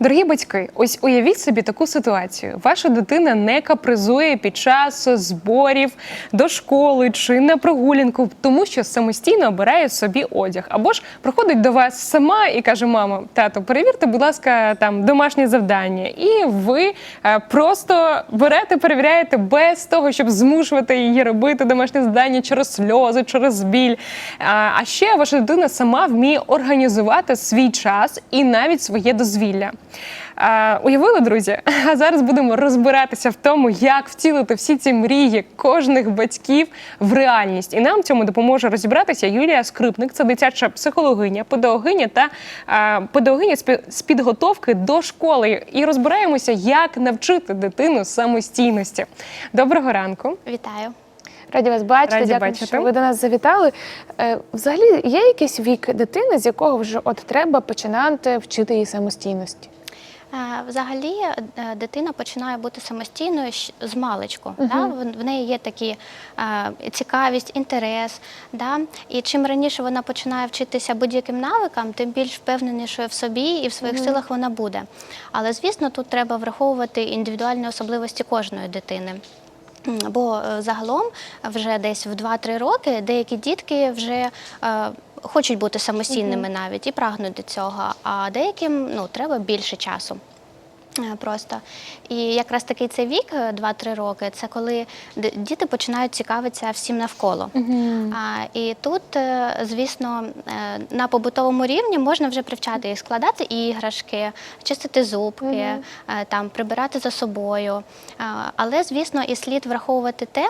Дорогі батьки, ось уявіть собі таку ситуацію. Ваша дитина не капризує під час зборів до школи чи на прогулянку, тому що самостійно обирає собі одяг. Або ж приходить до вас сама і каже: Мамо, тато, перевірте, будь ласка, там домашнє завдання. І ви е, просто берете, перевіряєте без того, щоб змушувати її робити домашнє завдання через сльози, через біль. А, а ще ваша дитина сама вміє організувати свій час і навіть своє дозвілля. А, уявили, друзі? А зараз будемо розбиратися в тому, як втілити всі ці мрії кожних батьків в реальність. І нам в цьому допоможе розібратися Юлія Скрипник, це дитяча психологиня, педагогиня та а, педагогиня з підготовки до школи. І розбираємося, як навчити дитину самостійності. Доброго ранку. Вітаю. Раді вас бачити. Раді Дякую, бачити. що ви до нас завітали. Е, Взагалі, є якийсь вік дитини, з якого вже от треба починати вчити її самостійності? Взагалі е, дитина починає бути самостійною з маличку. Да? В- неї є такі е, цікавість, інтерес. Да? І чим раніше вона починає вчитися будь-яким навикам, тим більш впевненішою в собі і в своїх силах вона буде. Але звісно, тут треба враховувати індивідуальні особливості кожної дитини. Бо е, загалом вже десь в 2-3 роки деякі дітки вже хочуть бути самостійними навіть і прагнуть до цього, а деяким ну, треба більше часу. Е, Просто і якраз такий цей вік, е, 2-3 роки, це коли діти починають цікавитися всім навколо. А, і тут, е, звісно, е, на побутовому рівні можна вже привчати їх складати іграшки, чистити зубки, е, там прибирати за собою. Але, звісно, і слід враховувати те.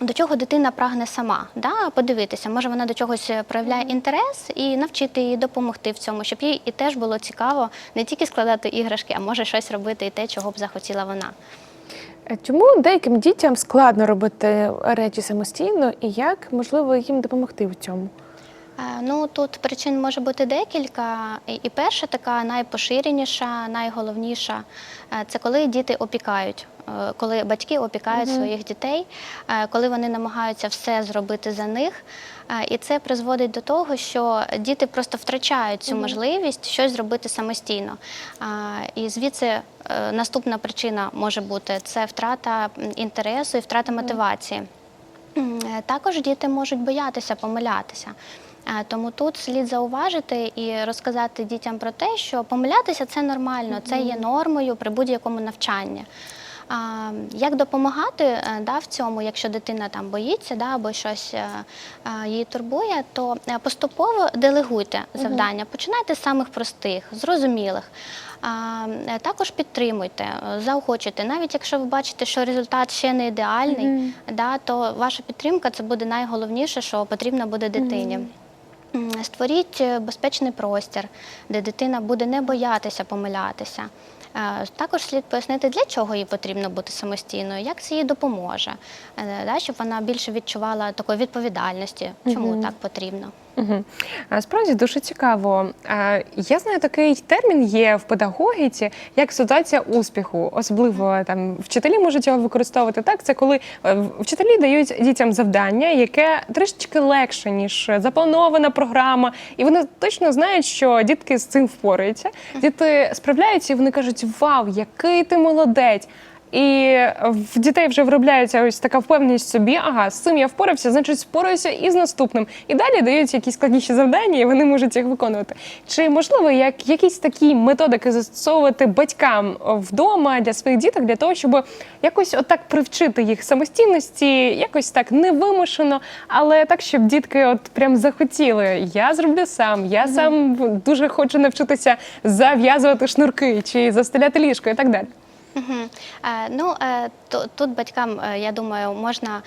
До чого дитина прагне сама, да? подивитися, може вона до чогось е, проявляє інтерес і навчити її допомогти в цьому, щоб їй і теж було цікаво не тільки складати іграшки, а може щось робити і те, чого б захотіла вона. Е, Чому деяким дітям складно робити речі самостійно і як можливо їм допомогти в цьому? Е, Ну тут причин може бути декілька. І перша така найпоширеніша, найголовніша е, це коли діти опікають, е, коли батьки опікають своїх дітей, коли вони намагаються все зробити за них. І це призводить до того, що діти просто втрачають цю можливість щось зробити самостійно. І звідси наступна причина може бути це втрата інтересу і втрата мотивації. Е, Також діти можуть боятися помилятися. Е, Тому тут слід зауважити і розказати дітям про те, що помилятися це нормально, це є нормою при будь-якому навчанні. А, Як допомагати е, да, в цьому, якщо дитина там боїться да, або щось е, е, її турбує, то поступово делегуйте завдання. Починайте з самих простих, зрозумілих. А, Також підтримуйте, заохочуйте. Навіть якщо ви бачите, що результат ще не ідеальний, да, то ваша підтримка це буде найголовніше, що потрібно буде дитині. М, Створіть е, безпечний простір, де дитина буде не боятися помилятися. Е, Також слід пояснити, для чого їй потрібно бути самостійною, як це їй допоможе, е, щоб вона більше відчувала такої відповідальності, чому так потрібно. Угу. Справді дуже цікаво. Я знаю, такий термін є в педагогіці, як ситуація успіху. Особливо там вчителі можуть його використовувати. Так, це коли е, вчителі дають дітям завдання, яке трішечки легше, ніж запланована програма, і вони точно знають, що дітки з цим впораються. Діти справляються, і вони кажуть: Вау, який ти молодець! І в дітей вже виробляється ось така впевненість в собі. Ага, з цим я впорався, значить спораюся і з наступним. І далі дають якісь складніші завдання, і вони можуть їх виконувати. Чи можливо як якісь такі методики застосовувати батькам вдома для своїх діток для того, щоб якось отак привчити їх самостійності, якось так невимушено, але так, щоб дітки от прям захотіли. Я зроблю сам, я сам дуже хочу навчитися зав'язувати шнурки чи застеляти ліжко і так далі. Е, Ну е, то- тут батькам, е, я думаю, можна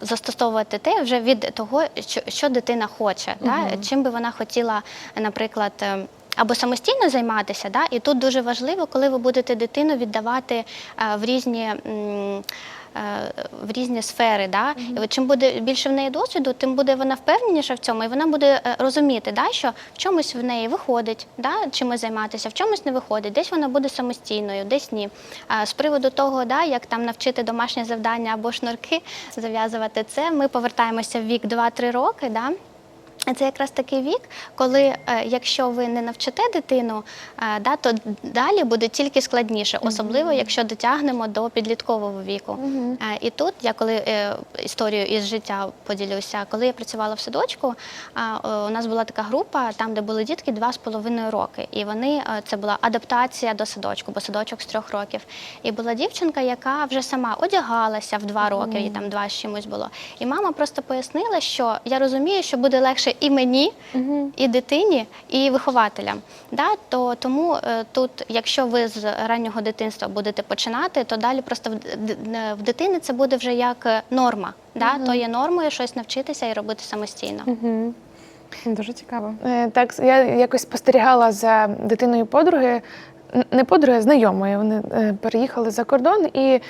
застосовувати те вже від того, що, дитина хоче, да? чим би вона хотіла, наприклад. е, Або самостійно займатися, да? і тут дуже важливо, коли ви будете дитину віддавати в різні в різні сфери. Да? І чим буде більше в неї досвіду, тим буде вона впевненіша в цьому, і вона буде е, розуміти, да, що в чомусь в неї виходить, да, чимось займатися, в чомусь не виходить, десь вона буде самостійною, десь ні. А з приводу того, да, як там навчити домашнє завдання або шнурки зав'язувати це, ми повертаємося в вік 2-3 роки. Да? Це якраз такий вік, коли е, якщо ви не навчите дитину, е, да, то далі буде тільки складніше, особливо якщо дотягнемо до підліткового віку. Е, І тут я коли історію із життя поділюся, коли я працювала в садочку, у нас була така група, там де були дітки два з половиною роки, і вони це була адаптація до садочку, бо садочок з трьох років. І була дівчинка, яка вже сама одягалася в два роки, і там два з чимось було. І мама просто пояснила, що я розумію, що буде легше і мені, і дитині, і вихователям. Да? То тому е, тут, якщо ви з раннього дитинства будете починати, то далі просто в, дитини це буде вже як е, норма. Да? То є нормою щось навчитися і робити самостійно. Угу. Дуже цікаво. Е, Так, я якось спостерігала за дитиною подруги, не подруги, а знайомої. Вони е, переїхали за кордон, і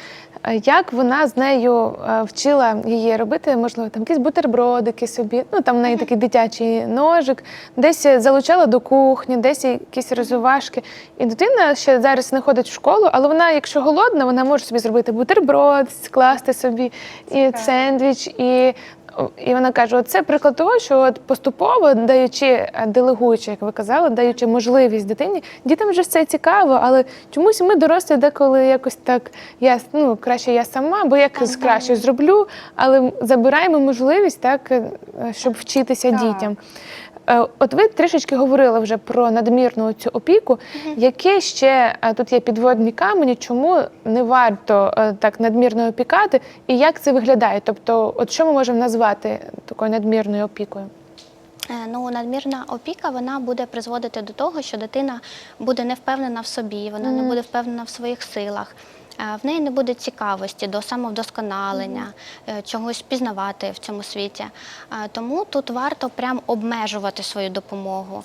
як вона з нею е, вчила її робити, можливо, там якісь бутербродики собі. Ну там в неї такий дитячий ножик, десь залучала до кухні, десь якісь розвивашки. І дитина ще зараз не ходить в школу, але вона, якщо голодна, вона може собі зробити бутерброд, скласти собі і сендвіч, і і вона каже: це приклад того, що от поступово даючи, е, делегуючи, як ви казали, даючи можливість дитині, дітям вже все цікаво, але чомусь ми дорослі деколи якось так я ну краще я сама, бо як якось краще зроблю, але забираємо можливість так, е, щоб вчитися Так. дітям. Е, От ви трішечки говорили вже про надмірну цю опіку. Які ще е, тут є підводні камені, чому не варто е, так надмірно опікати, і як це виглядає? Тобто, от що ми можемо назвати такою надмірною опікою? Ну, надмірна опіка вона буде призводити до того, що дитина буде не впевнена в собі, вона не буде впевнена в своїх силах. В неї не буде цікавості до самовдосконалення, е, чогось пізнавати в цьому світі. Тому тут варто прям обмежувати свою допомогу,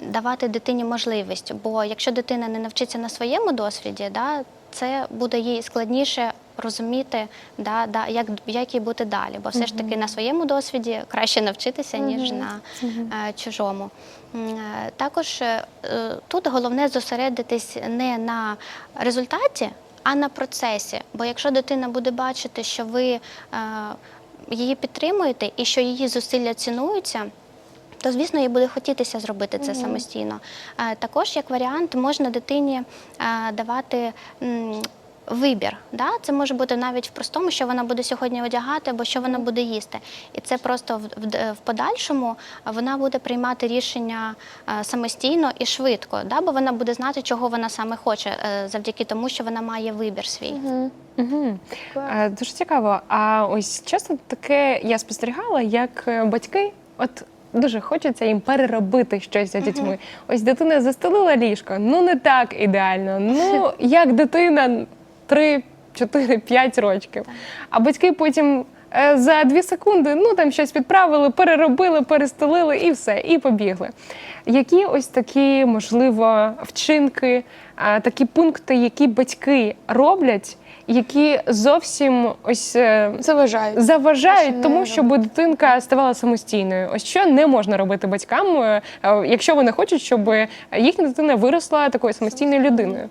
давати дитині можливість. Бо якщо дитина не навчиться на своєму досвіді, да, це буде їй складніше розуміти, да, да, як, як їй бути далі. Бо все ж таки на своєму досвіді краще навчитися, ніж на е, чужому. Е, Також е, е, тут головне зосередитись не на результаті, а на процесі. Бо якщо дитина буде бачити, що ви е, її підтримуєте і що її зусилля цінуються. То, звісно, їй буде хотітися зробити це самостійно. Е, Також, як варіант, можна дитині е, давати вибір. Да? Це може бути навіть в простому, що вона буде сьогодні одягати або що вона буде їсти. І це просто в, в, в подальшому вона буде приймати рішення е, самостійно і швидко, да? бо вона буде знати, чого вона саме хоче, е, завдяки тому, що вона має вибір свій. Угу. Дуже цікаво. А ось часто таке я спостерігала, як е, батьки, от. Дуже хочеться їм переробити щось за дітьми. Ось дитина застелила ліжко, ну не так ідеально. Ну як дитина 3, 4, 5 років. А батьки потім е, за 2 секунди ну там щось підправили, переробили, перестелили і все, і побігли. Які ось такі, можливо, вчинки, такі пункти, які батьки роблять, які зовсім ось е, Заважають. заважають Що тому, щоб дитинка ставала самостійною. Ось що не можна робити батькам, е, якщо вони хочуть, щоб їхня дитина виросла такою самостійною людиною.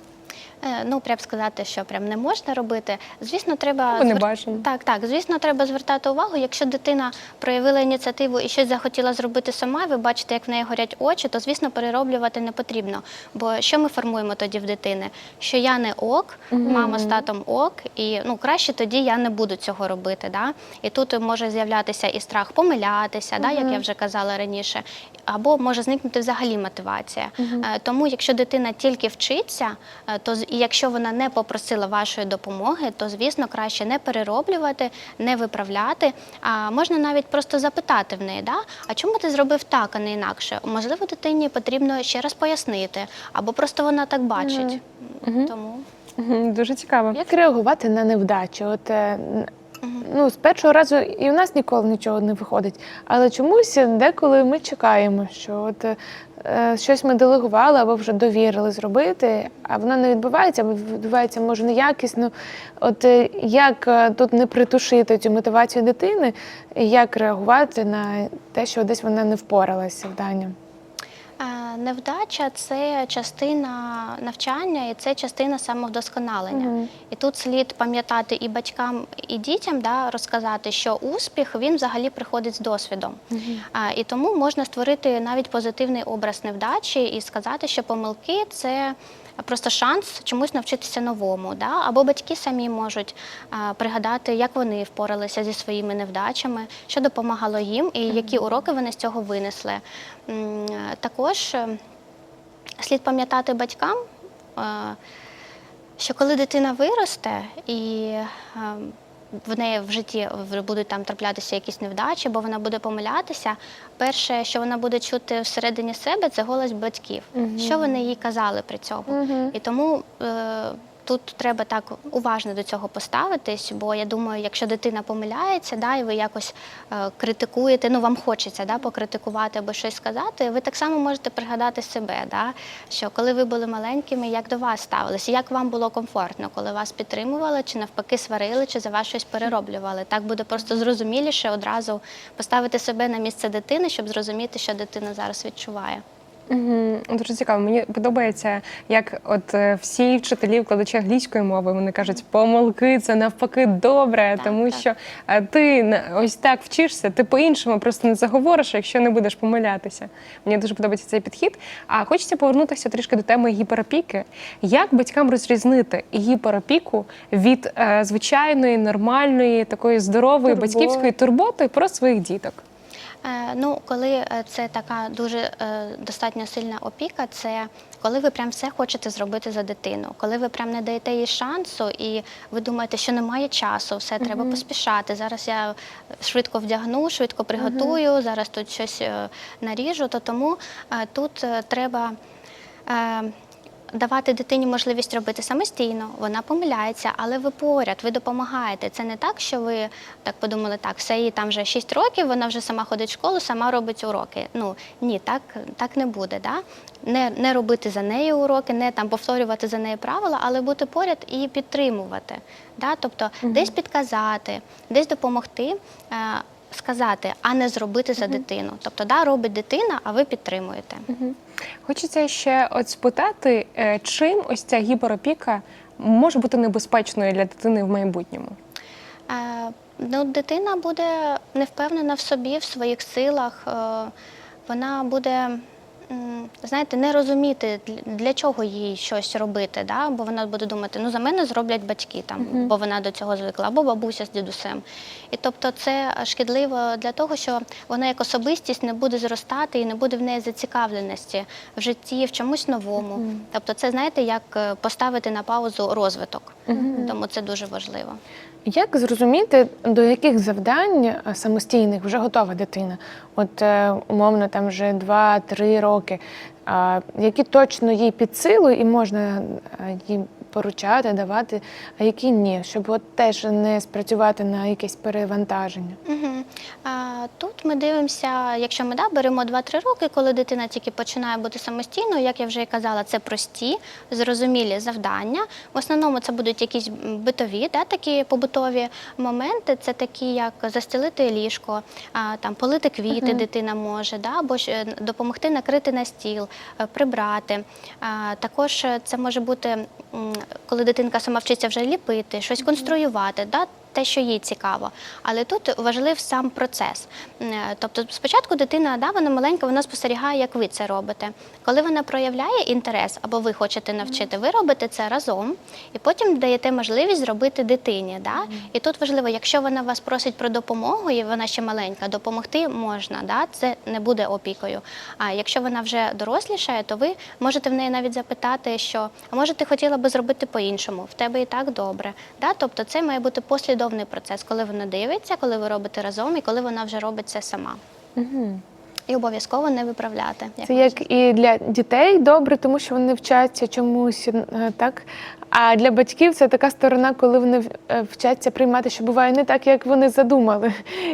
Е, Ну, прям сказати, що прям не можна робити. Звісно, треба не звер-. Так, так. Звісно, треба звертати увагу. Якщо дитина проявила ініціативу і щось захотіла зробити сама, і ви бачите, як в неї горять очі, то звісно перероблювати не потрібно. Бо що ми формуємо тоді в дитини? Що я не ок, мама з татом ок, і ну краще тоді я не буду цього робити. Да? І тут може з'являтися і страх помилятися, да, як я вже казала раніше, або може зникнути взагалі мотивація. Е, Тому, якщо дитина тільки вчиться, е, то з- і якщо вона не попросила вашої допомоги, то звісно краще не перероблювати, не виправляти. А можна навіть просто запитати в неї, да? а чому ти зробив так, а не інакше? Можливо, дитині потрібно ще раз пояснити, або просто вона так бачить. Тому. Дуже цікаво. Як реагувати на невдачі? От, е, ну, з першого разу і у нас ніколи нічого не виходить. Але чомусь деколи ми чекаємо, що от е, щось ми делегували або вже довірили зробити, а воно не відбувається, або відбувається може неякісно. От е, як е, тут не притушити цю мотивацію дитини, і як реагувати на те, що десь вона не впоралася з завданням? Невдача це частина навчання і це частина самовдосконалення. І тут слід пам'ятати і батькам, і дітям да, розказати, що успіх він взагалі приходить з досвідом. А, і тому можна створити навіть позитивний образ невдачі і сказати, що помилки це. Просто шанс чомусь навчитися новому, да? або батьки самі можуть пригадати, як вони впоралися зі своїми невдачами, що допомагало їм, і які уроки вони з цього винесли. Також е, слід пам'ятати батькам, е, що коли дитина виросте і е, в неї в житті будуть там траплятися якісь невдачі, бо вона буде помилятися. Перше, що вона буде чути всередині себе, це голос батьків. Що вони їй казали при цьому. І тому е, тут треба так уважно до цього поставитись, бо я думаю, якщо дитина помиляється, да, і ви якось е, критикуєте, ну вам хочеться да, покритикувати або щось сказати, ви так само можете пригадати себе, да, що коли ви були маленькими, як до вас ставилися, як вам було комфортно, коли вас підтримували, чи навпаки сварили, чи за вас щось перероблювали. Так буде просто зрозуміліше одразу поставити себе на місце дитини, щоб зрозуміти, що дитина зараз відчуває. Угу. Дуже цікаво. Мені подобається, як от е, всі вчителі, вкладачі англійської мови, вони кажуть, помилки це навпаки добре, Так, тому так. що ти ось так вчишся, ти по-іншому просто не заговориш, якщо не будеш помилятися. Мені дуже подобається цей підхід. А хочеться повернутися трішки до теми гіперопіки. Як батькам розрізнити гіперопіку від е, звичайної, нормальної, такої здорової Турботи. батьківської турботи про своїх діток? Е, Ну, коли е, це така дуже е, достатньо сильна опіка, це коли ви прям все хочете зробити за дитину, коли ви прям не даєте їй шансу, і ви думаєте, що немає часу, все треба поспішати. Зараз я швидко вдягну, швидко приготую, зараз тут щось наріжу. То тому тут треба. Е, Давати дитині можливість робити самостійно, вона помиляється, але ви поряд, ви допомагаєте. Це не так, що ви так подумали, так, все їй там вже 6 років, вона вже сама ходить в школу, сама робить уроки. Ну ні, так, так не буде. Да? Не, не робити за нею уроки, не там повторювати за нею правила, але бути поряд і підтримувати. Да? Тобто десь підказати, десь допомогти. Сказати, а не зробити за дитину. Тобто, да, робить дитина, а ви підтримуєте. Хочеться ще от спитати, е, чим ось ця гіперопіка може бути небезпечною для дитини в майбутньому? Е, Ну, дитина буде не впевнена в собі, в своїх силах. е, Вона буде, знаєте, не розуміти, для- чого їй щось робити. Да? Бо вона буде думати, ну за мене зроблять батьки, там, бо вона до цього звикла, або бабуся з дідусем. І тобто це шкідливо для того, що вона як особистість не буде зростати і не буде в неї зацікавленості в житті, в чомусь новому. Тобто, це знаєте, як е, поставити на паузу розвиток. Тому це дуже важливо. Як зрозуміти, до яких завдань е, самостійних вже готова дитина? От е, умовно там вже 2-3 роки, а, які точно їй під силу і можна е, їй поручати, давати, а які ні, щоб от теж не спрацювати на якесь перевантаження. Угу. А, тут ми дивимося, якщо ми да, беремо 2-3 роки, коли дитина тільки починає бути самостійною, як я вже і казала, це прості, зрозумілі завдання. В основному це будуть якісь битові, да, такі побутові моменти. Це такі, як застелити ліжко, а, там, полити квіти дитина може, да, або ж, е, допомогти накрити на стіл, е, прибрати. А, також це може бути, коли дитинка сама вчиться вже ліпити, щось конструювати. Да, те, що їй цікаво. Але тут важлив сам процес. Е, Тобто, спочатку дитина, да, вона маленька, вона спостерігає, як ви це робите. Коли вона проявляє інтерес або ви хочете навчити, ви робите це разом, і потім даєте можливість зробити дитині. Да? І тут важливо, якщо вона вас просить про допомогу, і вона ще маленька, допомогти можна, да? це не буде опікою. А якщо вона вже дорослішає, то ви можете в неї навіть запитати, що а може ти хотіла би зробити по-іншому, в тебе і так добре. Да? Тобто це має бути послідовний процес, коли вона дивиться, коли ви робите разом, і коли вона вже робить це сама. Угу. І обов'язково не виправляти. Це можна як і для дітей добре, тому що вони вчаться чомусь е, так. А для батьків це така сторона, коли вони е, вчаться приймати, що буває не так, як вони задумали.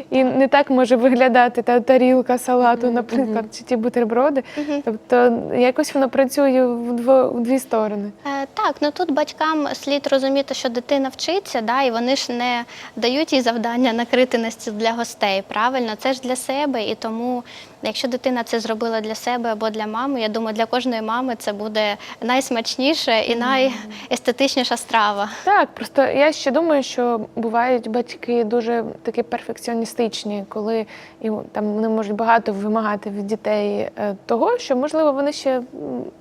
І не так може виглядати та тарілка салату, наприклад, чи ті бутерброди. Тобто якось воно працює в дві сторони. Е, Так, ну тут батькам слід розуміти, що дитина вчиться, да, і вони ж не дають їй завдання накрити на стіл для гостей. Правильно, це ж для себе, і тому Якщо дитина це зробила для себе або для мами, я думаю, для кожної мами це буде найсмачніше і найестетичніша страва. Так, просто я ще думаю, що бувають батьки дуже такі перфекціоністичні, коли і, там вони можуть багато вимагати від дітей е, того, що можливо вони ще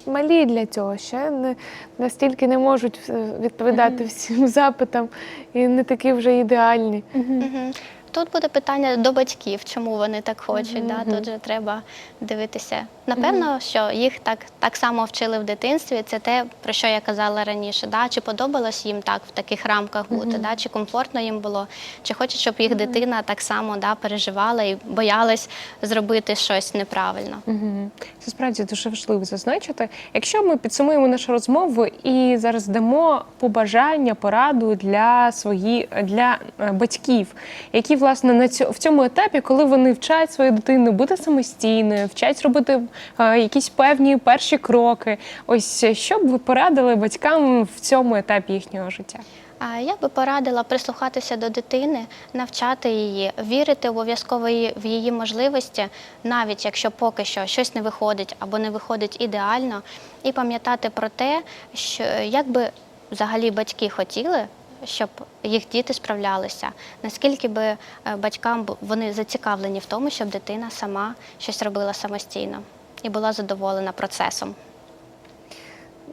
малі для цього, ще не настільки не можуть е, відповідати всім запитам і не такі вже ідеальні. Мгм. Тут буде питання до батьків, чому вони так хочуть. Да? Тут же треба дивитися. Напевно, що їх так, так само вчили в дитинстві. Це те, про що я казала раніше. Да? Чи подобалось їм так в таких рамках бути, да? чи комфортно їм було, чи хочуть, щоб їх дитина так само да, переживала і боялась зробити щось неправильно. Мгм. Це справді дуже важливо зазначити. Якщо ми підсумуємо нашу розмову і зараз дамо побажання, пораду для свої для е, батьків, які власне на цьо, в цьому етапі, коли вони вчать свою дитину бути самостійною, вчать робити е, якісь певні перші кроки. Ось що б ви порадили батькам в цьому етапі їхнього життя? А я би порадила прислухатися до дитини, навчати її, вірити обов'язково в її можливості, навіть якщо поки що щось не виходить або не виходить ідеально, і пам'ятати про те, що як би взагалі батьки хотіли, щоб їх діти справлялися, наскільки би е, батькам вони зацікавлені в тому, щоб дитина сама щось робила самостійно і була задоволена процесом.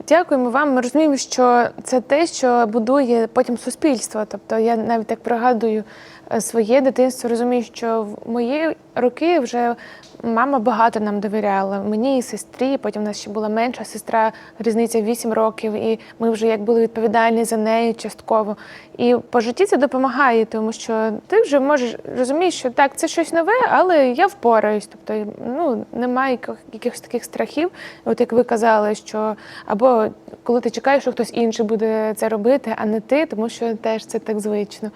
Дякуємо вам. Ми розуміємо, що це те, що будує потім суспільство. Тобто я навіть так пригадую своє дитинство, розумію, що в мої роки вже мама багато нам довіряла. Мені і сестрі. Потім у нас ще була менша сестра, різниця 8 років, і ми вже як були відповідальні за неї частково. І по житті це допомагає, тому що ти вже можеш розумієш, що так, це щось нове, але я впораюсь. Тобто, ну немає якихось таких страхів. От як ви казали, що або коли ти чекаєш, що хтось інший буде це робити, а не ти, тому що теж це так звично.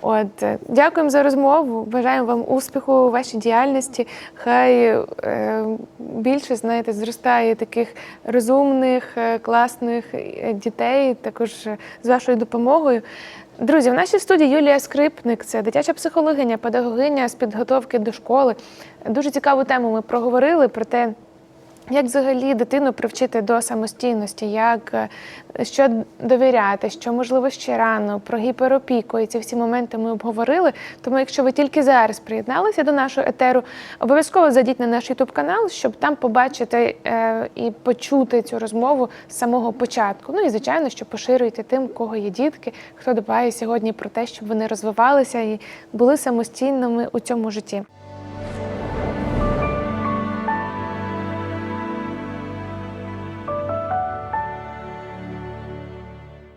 От е, дякуємо за розмову. Бажаємо вам успіху у вашій діяльності. Хай е, більше знаєте, зростає таких розумних, е, класних е, дітей, також з вашою допомогою. Друзі, в нашій студії Юлія Скрипник, це дитяча психологиня, педагогиня з підготовки до школи. Дуже цікаву тему ми проговорили про те, як взагалі дитину привчити до самостійності, як е, що довіряти, що можливо ще рано, про гіперопіку і ці всі моменти ми обговорили. Тому, якщо ви тільки зараз приєдналися до нашого етеру, обов'язково зайдіть на наш Ютуб канал, щоб там побачити е, і почути цю розмову з самого початку. Ну і звичайно, що поширюйте тим, у кого є дітки, хто дбає сьогодні про те, щоб вони розвивалися і були самостійними у цьому житті.